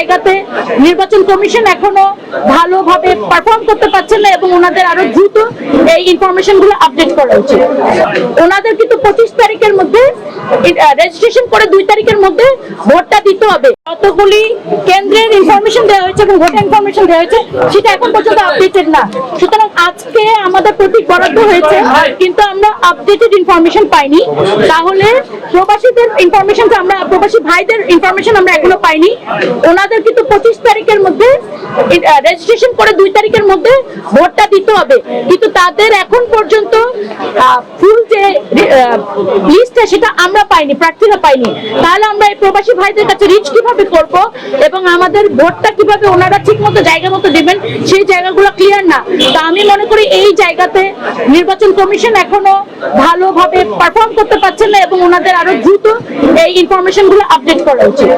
জায়গাতে নির্বাচন কমিশন এখনও ভালোভাবে পারফর্ম করতে পারছে না এবং ওনাদের আরও দ্রুত এই ইনফরমেশনগুলো আপডেট করা উচিত ওনাদের কিন্তু পঁচিশ তারিখের মধ্যে রেজিস্ট্রেশন করে দুই তারিখের মধ্যে ভোটটা দিতে হবে। কতগুলি কেন্দ্রের ইনফরমেশন দেওয়া হয়েছে এবং ভোটার ইনফরমেশন দেওয়া হয়েছে, সেটা এখন পর্যন্ত আপডেটেড না। সুতরাং আজকে আমাদের প্রতীক বরাদ্দ হয়েছে, কিন্তু আমরা আপডেটেড ইনফরমেশন পাইনি। তাহলে প্রবাসীদের ইনফরমেশন আমরা, প্রবাসী ভাইদের ইনফরমেশন আমরা এখনও পাইনি। ওনাদের কিন্তু পঁচিশ তারিখের মধ্যে রেজিস্ট্রেশন করে দুই তারিখের মধ্যে ভোটটা দিতে হবে। কিন্তু তাদের এখন পর্যন্ত ফুল যে লিস্টটা সেটা আমরা পাইনি, প্রার্থীরা পাইনি। তাহলে আমরা এই প্রবাসী ভাইদের কাছে রিচ কীভাবে করব এবং আমাদের ভোটটা কীভাবে ওনারা ঠিক মতো জায়গা মতো দেবেন সেই জায়গাগুলো ক্লিয়ার না। তো আমি মনে করি এই জায়গাতে নির্বাচন কমিশন এখনও ভালোভাবে পারফর্ম করতে পারছে না এবং ওনাদের আরও দ্রুত এই ইনফরমেশনগুলো আপডেট করা উচিত।